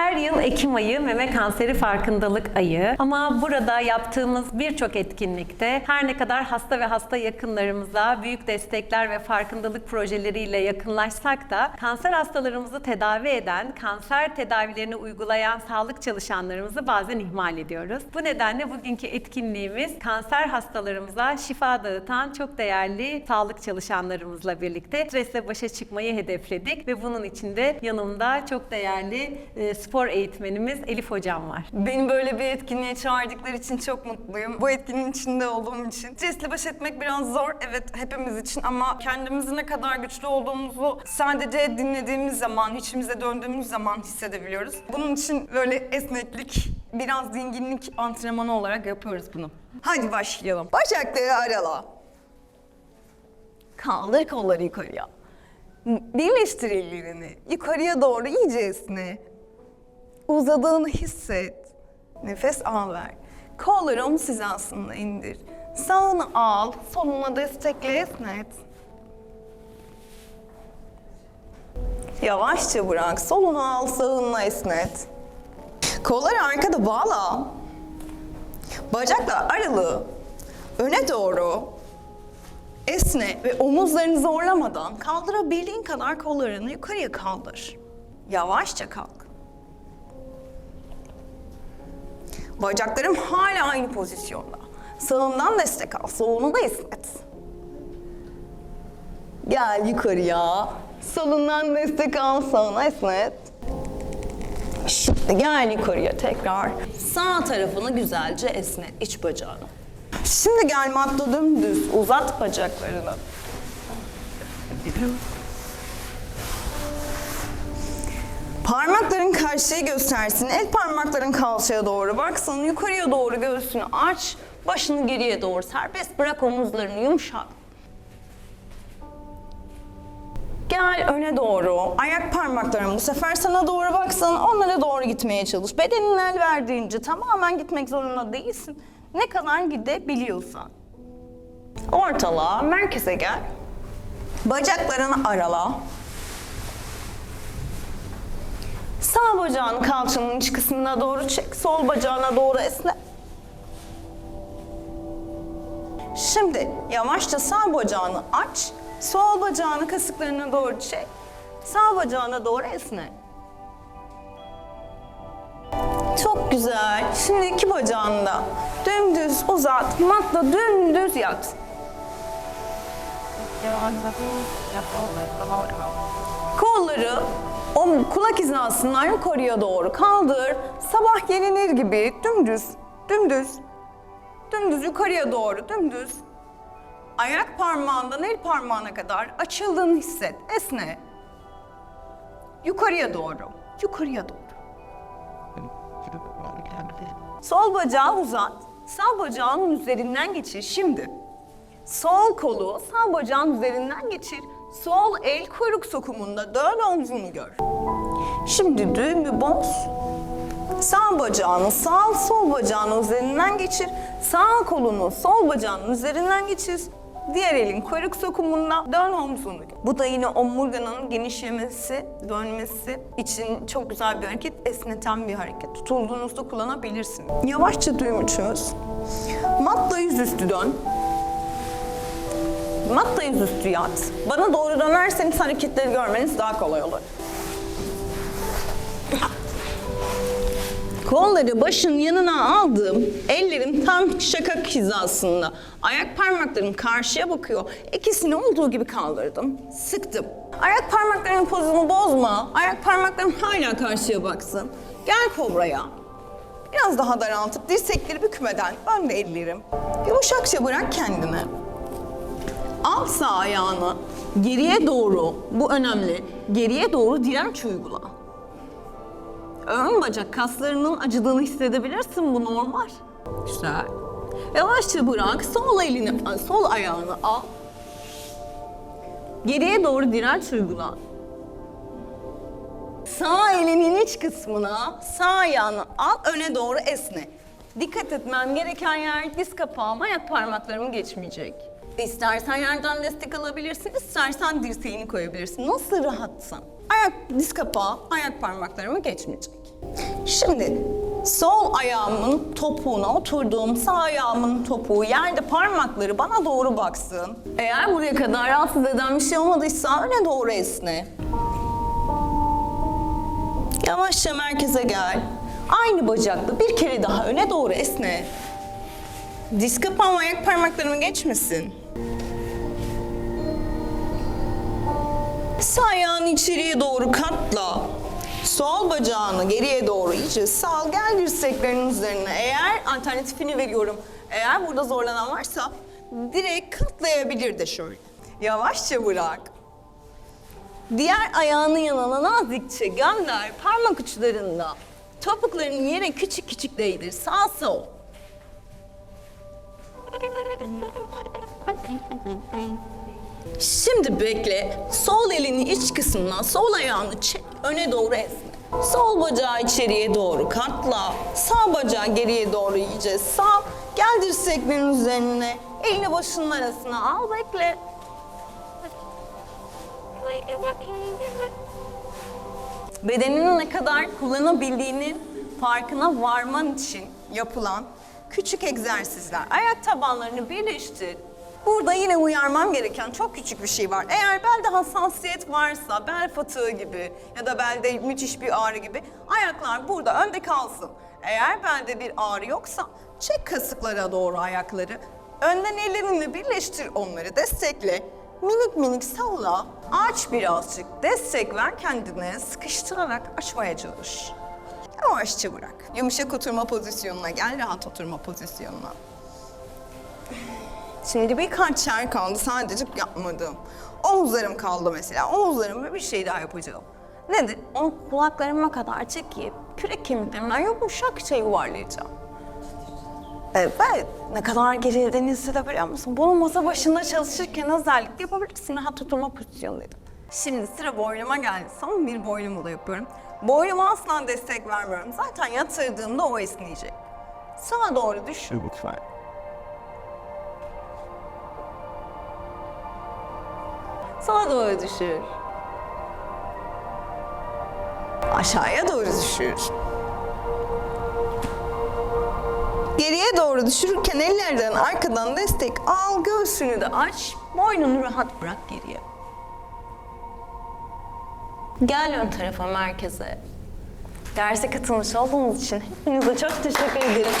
Her yıl Ekim ayı meme kanseri farkındalık ayı ama burada yaptığımız birçok etkinlikte her ne kadar hasta ve hasta yakınlarımıza büyük destekler ve farkındalık projeleriyle yakınlaşsak da kanser hastalarımızı tedavi eden, kanser tedavilerini uygulayan sağlık çalışanlarımızı bazen ihmal ediyoruz. Bu nedenle bugünkü etkinliğimiz kanser hastalarımıza şifa dağıtan çok değerli sağlık çalışanlarımızla birlikte stresle başa çıkmayı hedefledik ve bunun için de yanımda çok değerli e, spor eğitmenimiz Elif Hocam var. Beni böyle bir etkinliğe çağırdıkları için çok mutluyum. Bu etkinliğin içinde olduğum için. Stresle baş etmek biraz zor, evet hepimiz için ama kendimizi ne kadar güçlü olduğumuzu sadece dinlediğimiz zaman, içimize döndüğümüz zaman hissedebiliyoruz. Bunun için böyle esneklik, biraz dinginlik antrenmanı olarak yapıyoruz bunu. Hadi başlayalım. Bacakları arala. Kaldır kolları yukarıya. Birleştir ellerini. Yukarıya doğru iyice esne. Uzadığını hisset. Nefes al ver. Kolları omuz hizasında indir. Sağını al, soluna destekle esnet. Yavaşça bırak, solunu al, sağınla esnet. Kolları arkada bağla. Bacaklar aralı. Öne doğru. Esne ve omuzlarını zorlamadan kaldırabildiğin kadar kollarını yukarıya kaldır. Yavaşça kalk. Bacaklarım hala aynı pozisyonda. Sağından destek al, solunu da esnet. Gel yukarıya. Solundan destek al, sağına esnet. Şimdi gel yukarıya tekrar. Sağ tarafını güzelce esnet, iç bacağını. Şimdi gel matta dümdüz, uzat bacaklarını. Parmakların karşıya göstersin. El parmakların kalçaya doğru baksın. Yukarıya doğru göğsünü aç. Başını geriye doğru serbest bırak omuzlarını yumuşat. Gel öne doğru. Ayak parmakların bu sefer sana doğru baksın. Onlara doğru gitmeye çalış. Bedenin el verdiğince tamamen gitmek zorunda değilsin. Ne kadar gidebiliyorsan. Ortala, merkeze gel. Bacaklarını arala. Sağ bacağını kalçanın iç kısmına doğru çek. Sol bacağına doğru esne. Şimdi yavaşça sağ bacağını aç. Sol bacağını kasıklarına doğru çek. Sağ bacağına doğru esne. Çok güzel. Şimdi iki bacağını da dümdüz uzat. Matla dümdüz yat. Kolları o kulak hizasından yukarıya doğru kaldır. Sabah gelinir gibi dümdüz, dümdüz, dümdüz yukarıya doğru, dümdüz. Ayak parmağından el parmağına kadar açıldığını hisset. Esne. Yukarıya doğru, yukarıya doğru. Sol bacağı uzat. Sağ bacağının üzerinden geçir şimdi. Sol kolu sağ bacağın üzerinden geçir. Sol el kuyruk sokumunda dön omzunu gör. Şimdi düğümü boz. Sağ bacağını sağ, sol bacağının üzerinden geçir. Sağ kolunu sol bacağının üzerinden geçir. Diğer elin kuyruk sokumunda dön omzunu. Bu da yine omurganın genişlemesi, dönmesi için çok güzel bir hareket, esneten bir hareket. Tutulduğunuzda kullanabilirsin. Yavaşça düğümü çöz. Matla yüzüstü dön. Matla yüzüstü yat. Bana doğru dönerseniz hareketleri görmeniz daha kolay olur. Kolları başın yanına aldım. Ellerim tam şakak hizasında. Ayak parmaklarım karşıya bakıyor. İkisini olduğu gibi kaldırdım. Sıktım. Ayak parmaklarının pozunu bozma. Ayak parmaklarım hala karşıya baksın. Gel kobraya. Biraz daha daraltıp dirsekleri bükmeden önde ellerim. Yumuşakça bırak kendini. Al sağ ayağını geriye doğru, bu önemli, geriye doğru direnç uygula. Ön bacak kaslarının acıdığını hissedebilirsin, bu normal. Güzel. Yavaşça bırak, sol elini, sol ayağını al. Geriye doğru direnç uygula. Sağ elinin iç kısmına sağ ayağını al, öne doğru esne. Dikkat etmem gereken yer diz kapağıma ayak parmaklarım geçmeyecek. İstersen yerden destek alabilirsin, istersen dirseğini koyabilirsin. Nasıl rahatsan. Ayak diz kapağı, ayak parmaklarımı geçmeyecek. Şimdi sol ayağımın topuğuna oturduğum sağ ayağımın topuğu yerde parmakları bana doğru baksın. Eğer buraya kadar rahatsız eden bir şey olmadıysa öne doğru esne. Yavaşça merkeze gel. Aynı bacakla bir kere daha öne doğru esne. Diz kapağım ayak parmaklarımı geçmesin. Sağ ayağını içeriye doğru katla. Sol bacağını geriye doğru iyice sal. Gel dirseklerin üzerine. Eğer alternatifini veriyorum. Eğer burada zorlanan varsa direkt katlayabilir de şöyle. Yavaşça bırak. Diğer ayağının yanına nazikçe gönder parmak uçlarında. Topuklarını yere küçük küçük değdir. Sağ sol. Şimdi bekle. Sol elini iç kısmından sol ayağını çek. Öne doğru esne. Sol bacağı içeriye doğru katla. Sağ bacağı geriye doğru iyice sal. Gel dirseklerin üzerine. Elini başının arasına al bekle. bedenini ne kadar kullanabildiğinin farkına varman için yapılan küçük egzersizler. Ayak tabanlarını birleştir. Burada yine uyarmam gereken çok küçük bir şey var. Eğer belde hassasiyet varsa, bel fıtığı gibi ya da belde müthiş bir ağrı gibi ayaklar burada önde kalsın. Eğer belde bir ağrı yoksa çek kasıklara doğru ayakları. Önden ellerinle birleştir onları, destekle. Minik minik salla, aç birazcık, destek ver kendine, sıkıştırarak açmaya çalış. Yavaşça bırak. Yumuşak oturma pozisyonuna gel, rahat oturma pozisyonuna. Şimdi birkaç yer kaldı, sadece yapmadım. Omuzlarım kaldı mesela, omuzlarıma bir şey daha yapacağım. Nedir? Onu kulaklarıma kadar çekip kürek kemiklerimden yumuşakça yuvarlayacağım. Evet, ne kadar gerildiğini hissedebiliyor musun? Bunu masa başında çalışırken özellikle yapabilirsin. Rahat oturma pozisyonundaydım. Şimdi sıra boynuma geldi. Son bir boynumu da yapıyorum. Boynuma asla destek vermiyorum. Zaten yatırdığımda o esneyecek. Sağa doğru düş. Lütfen. Sağa doğru düşür. Aşağıya doğru düşür. Geriye doğru düşürürken ellerden arkadan destek al, göğsünü de aç, boynunu rahat bırak geriye. Gel ön tarafa merkeze. Derse katılmış olduğunuz için hepinize çok teşekkür ederim.